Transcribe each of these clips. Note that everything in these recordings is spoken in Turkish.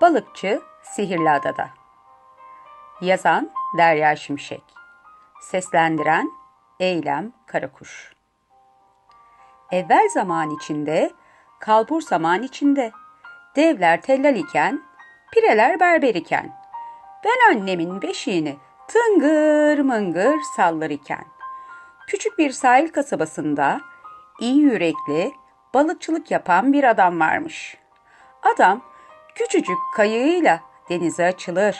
Balıkçı Sihirli Adada. Yazan Derya Şimşek. Seslendiren Eylem Karakuş. Evvel zaman içinde, kalbur zaman içinde, devler tellal iken, pireler berber iken, ben annemin beşiğini tıngır mıngır sallar iken, küçük bir sahil kasabasında iyi yürekli, balıkçılık yapan bir adam varmış. Adam küçücük kayığıyla denize açılır,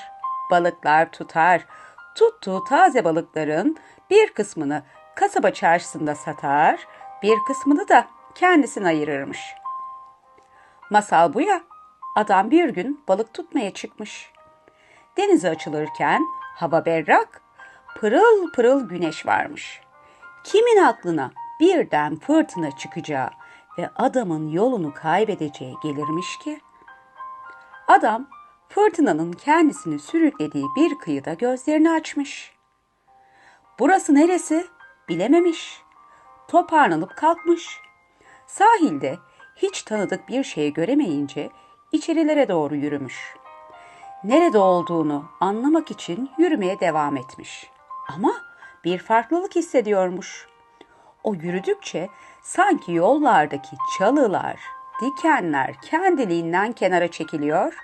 balıklar tutar, tuttuğu taze balıkların bir kısmını kasaba çarşısında satar, bir kısmını da kendisine ayırırmış. Masal bu ya, adam bir gün balık tutmaya çıkmış. Denize açılırken hava berrak, pırıl pırıl güneş varmış. Kimin aklına birden fırtına çıkacağı ve adamın yolunu kaybedeceği gelirmiş ki? Adam fırtınanın kendisini sürüklediği bir kıyıda gözlerini açmış. Burası neresi? Bilememiş. Toparlanıp kalkmış. Sahilde hiç tanıdık bir şey göremeyince içerilere doğru yürümüş. Nerede olduğunu anlamak için yürümeye devam etmiş. Ama bir farklılık hissediyormuş. O yürüdükçe sanki yollardaki çalılar, dikenler kendiliğinden kenara çekiliyor,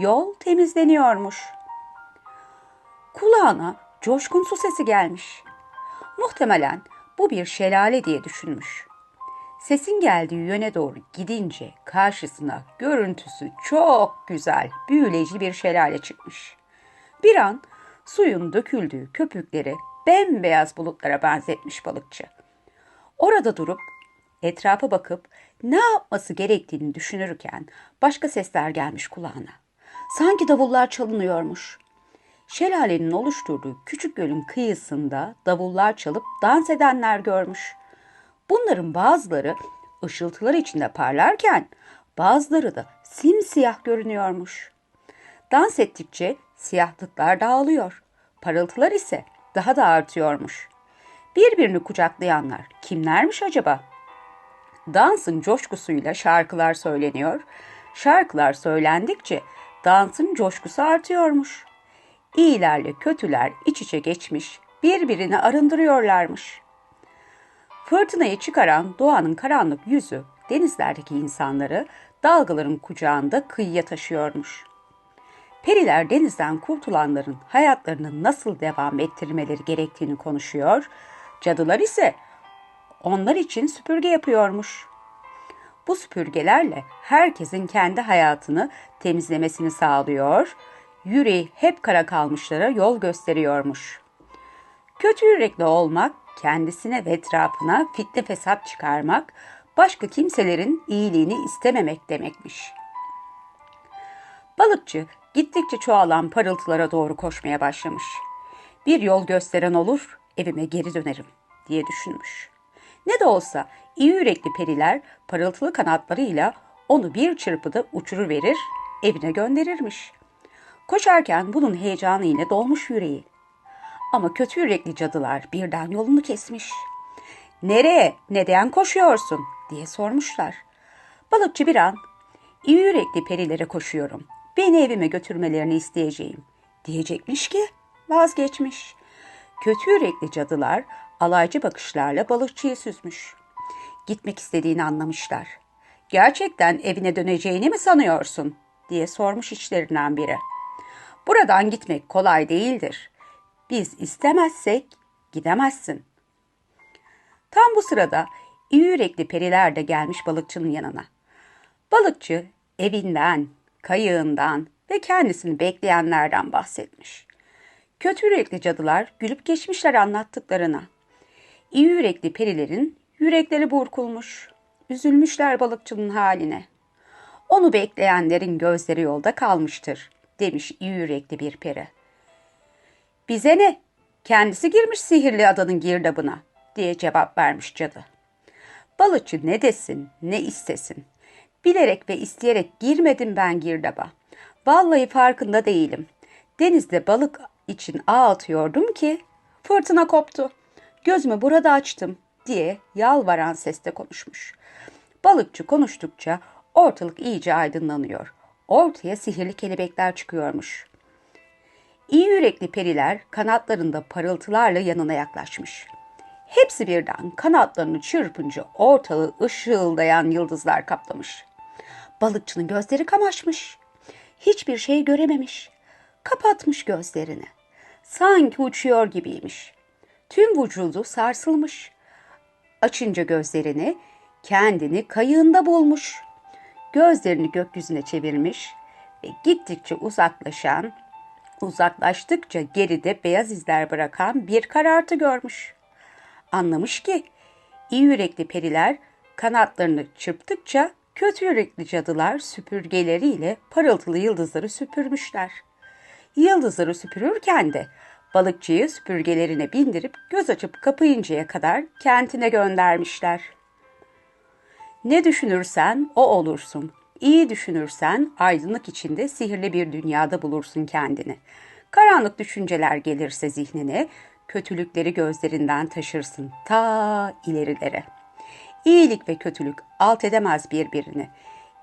yol temizleniyormuş. Kulağına coşkun su sesi gelmiş. Muhtemelen bu bir şelale diye düşünmüş. Sesin geldiği yöne doğru gidince karşısına görüntüsü çok güzel, büyüleyici bir şelale çıkmış. Bir an suyun döküldüğü köpükleri bembeyaz bulutlara benzetmiş balıkçı. Orada durup etrafa bakıp ne yapması gerektiğini düşünürken başka sesler gelmiş kulağına. Sanki davullar çalınıyormuş. Şelalenin oluşturduğu küçük gölün kıyısında davullar çalıp dans edenler görmüş. Bunların bazıları ışıltılar içinde parlarken bazıları da simsiyah görünüyormuş. Dans ettikçe siyahlıklar dağılıyor. Parıltılar ise daha da artıyormuş. Birbirini kucaklayanlar kimlermiş acaba? Dansın coşkusuyla şarkılar söyleniyor. Şarkılar söylendikçe dansın coşkusu artıyormuş. İyilerle kötüler iç içe geçmiş, birbirini arındırıyorlarmış. Fırtınayı çıkaran doğanın karanlık yüzü denizlerdeki insanları dalgaların kucağında kıyıya taşıyormuş. Periler denizden kurtulanların hayatlarını nasıl devam ettirmeleri gerektiğini konuşuyor, cadılar ise onlar için süpürge yapıyormuş. Bu süpürgelerle herkesin kendi hayatını temizlemesini sağlıyor, yüreği hep kara kalmışlara yol gösteriyormuş. Kötü yürekli olmak, kendisine ve etrafına fitne fesat çıkarmak, başka kimselerin iyiliğini istememek demekmiş. Balıkçı gittikçe çoğalan parıltılara doğru koşmaya başlamış. Bir yol gösteren olur, evime geri dönerim diye düşünmüş. Ne de olsa iyi yürekli periler parıltılı kanatlarıyla onu bir çırpıda uçuruverir, evine gönderirmiş. Koşarken bunun heyecanı yine dolmuş yüreği. Ama kötü yürekli cadılar birden yolunu kesmiş. Nereye, neden koşuyorsun diye sormuşlar. Balıkçı bir an, iyi yürekli perilere koşuyorum. Beni evime götürmelerini isteyeceğim diyecekmiş ki vazgeçmiş. Kötü yürekli cadılar alaycı bakışlarla balıkçıyı süzmüş. Gitmek istediğini anlamışlar. Gerçekten evine döneceğini mi sanıyorsun? diye sormuş içlerinden biri. Buradan gitmek kolay değildir. Biz istemezsek gidemezsin. Tam bu sırada iyi yürekli periler de gelmiş balıkçının yanına. Balıkçı evinden, kayığından ve kendisini bekleyenlerden bahsetmiş. Kötü yürekli cadılar gülüp geçmişler anlattıklarına. İyi yürekli perilerin yürekleri burkulmuş. Üzülmüşler balıkçının haline. Onu bekleyenlerin gözleri yolda kalmıştır, demiş iyi yürekli bir peri. Bize ne? Kendisi girmiş sihirli adanın girdabına, diye cevap vermiş cadı. Balıkçı ne desin, ne istesin. Bilerek ve isteyerek girmedim ben girdaba. Vallahi farkında değilim. Denizde balık için ağ atıyordum ki fırtına koptu. Gözümü burada açtım diye yalvaran sesle konuşmuş. Balıkçı konuştukça ortalık iyice aydınlanıyor. ortaya sihirli kelebekler çıkıyormuş. İyi yürekli periler kanatlarında parıltılarla yanına yaklaşmış. Hepsi birden kanatlarını çırpınca ortalığı ışıldayan yıldızlar kaplamış. Balıkçının gözleri kamaşmış. Hiçbir şey görememiş. Kapatmış gözlerini. Sanki uçuyor gibiymiş. Tüm vücudu sarsılmış. Açınca gözlerini kendini kayığında bulmuş. Gözlerini gökyüzüne çevirmiş ve gittikçe uzaklaşan, uzaklaştıkça geride beyaz izler bırakan bir karartı görmüş. Anlamış ki iyi yürekli periler kanatlarını çırptıkça kötü yürekli cadılar süpürgeleriyle parıltılı yıldızları süpürmüşler. Yıldızları süpürürken de balıkçıyı süpürgelerine bindirip göz açıp kapayıncaya kadar kentine göndermişler. Ne düşünürsen o olursun. İyi düşünürsen aydınlık içinde sihirli bir dünyada bulursun kendini. Karanlık düşünceler gelirse zihnine, kötülükleri gözlerinden taşırsın ta ilerilere. İyilik ve kötülük alt edemez birbirini.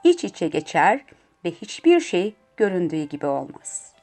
İç içe geçer ve hiçbir şey göründüğü gibi olmaz.''